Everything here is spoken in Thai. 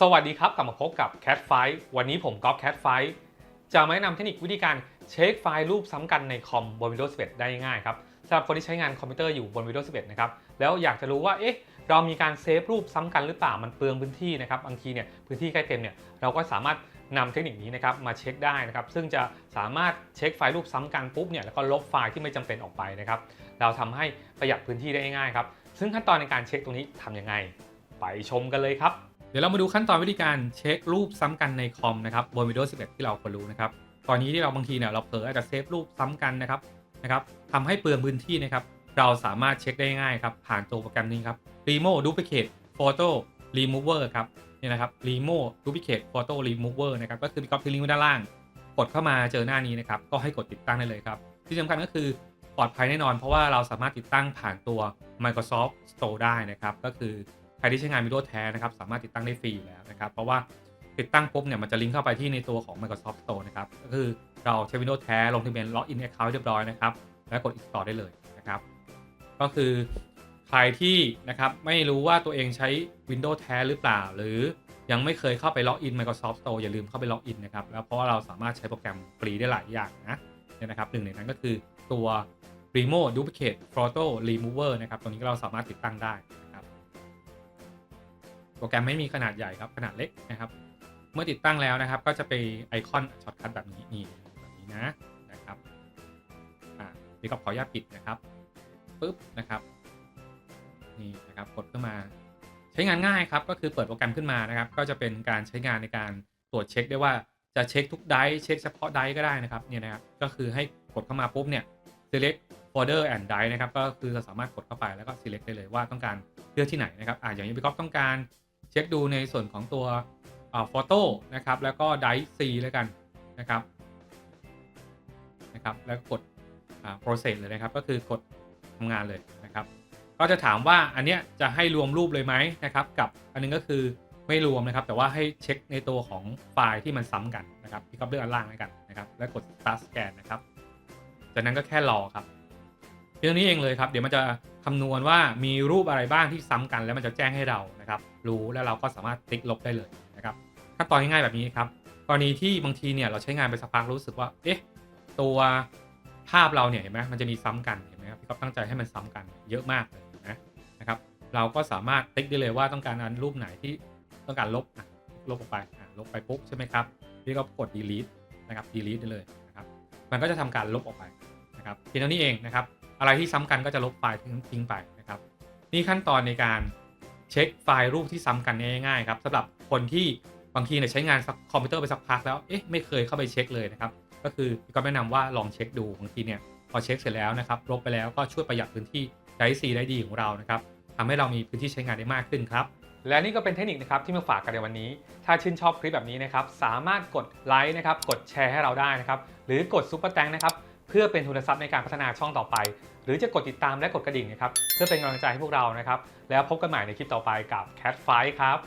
สวัสดีครับ กลับมาพบกับ Cat f i วันนี้ผมก๊อฟ Cat f i จะมาแนะนำเทคนิควิธีการเช็คไฟล์รูปซ้ำกันในคอมบน Windows 11 ได้ง่ายครับสำหรับคนที่ใช้งานคอมพิวเตอร์อยู่บน Windows 11 นะครับ แล้วอยากจะรู้ว่า เอ๊ะ เรามีการเซฟรูปซ้ำกันหรือเปล่า มันเปลืองพื้นที่นะครับ บางทีเนี่ยพื้นที่ใกล้เต็มเนี่ย เราก็สามารถนำเทคนิคนี้นะครับมาเช็คได้นะครับ ซึ่งจะสามารถเช็คไฟล์รูปซ้ำกันปุ๊บเนี่ย แล้วก็ลบไฟล์ที่ไม่จำเป็นออกไปนะครับ เราทำให้ประหยัดพื้นที่ได้ง่ายครับ ซึ่งขั้นตอนในการเช็คตรงนี้ทำยังไง ไปชมกันเลยครับ เดี๋ยวเรามาดูขั้นตอนวิธีการเช็ครูปซ้ำกันในคอมนะครับบน Windows 11 ที่เราควรรู้นะครับตอนนี้ที่เราบางทีเนี่ยเราเผลออาจจะเซฟรูปซ้ำกันนะครับนะครับทำให้เปลืองพื้นที่นะครับ เราสามารถเช็คได้ง่ายครับ ผ่านตัวโปรแกรมนี้ครับ Remo Duplicate Photo Remover ครับนี่นะครับ Remo Duplicate Photo Remover นะครับก็คือมีก๊อปที่ลิงก์ด้านล่าง กดเข้ามาเจอหน้านี้นะครับก็ให้กดติดตั้งได้เลยครับ ที่สำคัญก็คือปลอดภัยแน่นอน เพราะว่าเราสามารถติดตั้งผ่านตัว Microsoft Store ได้นะครับก็คือ รที่ใช้งาน Windows แท้นะครับสามารถติดตั้งได้ฟรีอยู่แล้วนะครับ เพราะว่าติดตั้งปุ๊บเนี่ยมันจะลิงก์เข้าไปที่ในตัวของ Microsoft Store นะครับก็คือเราใช้ Windows แท้ลงทะเบียน Login Account เรียบร้อยนะครับแล้วกด install ได้เลยนะครับ ก็คือใครที่นะครับไม่รู้ว่าตัวเองใช้ Windows แท้หรือเปล่า หรือยังไม่เคยเข้าไปล็อกอิน Microsoft Store อย่าลืมเข้าไปล็อกอินนะครับแล้วเพราะว่าเราสามารถใช้โปรแกรมฟรีได้หลายอย่างนะเนี่ยนะครับหนึ่งในนั้นก็คือตัว Remo Duplicate Photo Remover นะครับตัวนี้เราสามารถติดตั้งได้นะ โปรแกรมไม่มีขนาดใหญ่ครับขนาดเล็กนะครับ เมื่อติดตั้งแล้วนะครับ ก็จะไปไอคอนช็อตคัทแบบนี้นี่แบบนี้นะนะครับอ่านี่ก็ขออนุญาตปิดนะครับปุ๊บนะครับนี่นะครับกดเข้ามาใช้งานง่ายครับก็คือเปิดโปรแกรมขึ้นมานะครับ ก็จะเป็นการใช้งานในการตรวจเช็คได้ว่าจะเช็คทุกไดร์เช็คเฉพาะไดร์ก็ได้นะครับเนี่ยนะครับก็คือให้กดเข้ามาปุ๊บเนี่ย select folder and drive นะครับ ก็คือเราสามารถกดเข้าไปแล้วก็ select ได้เลยว่าต้องการเลือกที่ไหนนะครับอ่าอย่างนี้พี่ก๊อฟต้องการ ช็คดูในส่วนของตัวอ่า photo นะครับแล้วก็ drive C แล้วกันนะครับนะครับแล้วกดอ่า process เลยนะครับ ก็คือกดทำงานเลยนะครับ ก็จะถามว่าอันเนี้ยจะให้รวมรูปเลยไหมนะครับ กับอันนึงก็คือไม่รวมนะครับ แต่ว่าให้เช็คในตัวของไฟล์ที่มันซ้ำกันนะครับพี่ก๊อฟเลือกอันล่างแล้วกันนะครับแล้วกด start scan นะครับ จากนั้นก็แค่รอครับเพียงนี้เองเลยครับ เดี๋ยวมันจะ คำนวณว่ามีรูปอะไรบ้างที่ซ้ำกัน แล้วมันจะแจ้งให้เรานะครับ รู้แล้วเราก็สามารถติ๊กลบได้เลยนะครับขั้นตอนง่ายๆแบบนี้ครับกรณีที่บางทีเนี่ยเราใช้งานไปสักพักรู้สึกว่าเอ๊ะตัวภาพเราเนี่ยเห็นไหมมันจะมีซ้ำกันเห็นไหมครับพี่ก็ตั้งใจให้มันซ้ำกันเยอะมากเลยนะนะครับเราก็สามารถติ๊กได้เลยว่าต้องการอันรูปไหนที่ต้องการลบลบออกไปลบไปปุ๊บใช่ไหมครับพี่ก็กด delete นะครับ delete ได้เลยนะครับมันก็จะทำการลบออกไปนะครับเพียงเท่านี้เองนะครับ อะไรที่ซ้ำกันก็จะลบไฟล์ทิ้งไปนะครับ นี่ขั้นตอนในการเช็คไฟล์รูปที่ซ้ำกันง่ายๆครับสำหรับคนที่บางทีเนี่ยใช้งานคอมพิวเตอร์ไปสักพักแล้วเอ๊ะไม่เคยเข้าไปเช็คเลยนะครับก็คือก็แนะนำว่าลองเช็คดูบางทีเนี่ยพอเช็คเสร็จแล้วนะครับลบไปแล้วก็ช่วยประหยัดพื้นที่ไดซีได้ดีของเรานะครับทำให้เรามีพื้นที่ใช้งานได้มากขึ้นครับ และนี่ก็เป็นเทคนิคนะครับที่มาฝากกันในวันนี้ ถ้าชื่นชอบคลิปแบบนี้นะครับสามารถกดไลค์นะครับกดแชร์ให้เราได้นะครับหรือกดซุปเปอร์แตงนะครับ พื่อเป็นทุนทรัพย์ในการพัฒนาช่องต่อไป หรือจะกดติดตามและกดกระดิ่งนะครับเพื่อเป็นกำลังใจให้พวกเรานะครับแล้วพบกันใหม่ในคลิปต่อไปกับ Cat Fight ครับ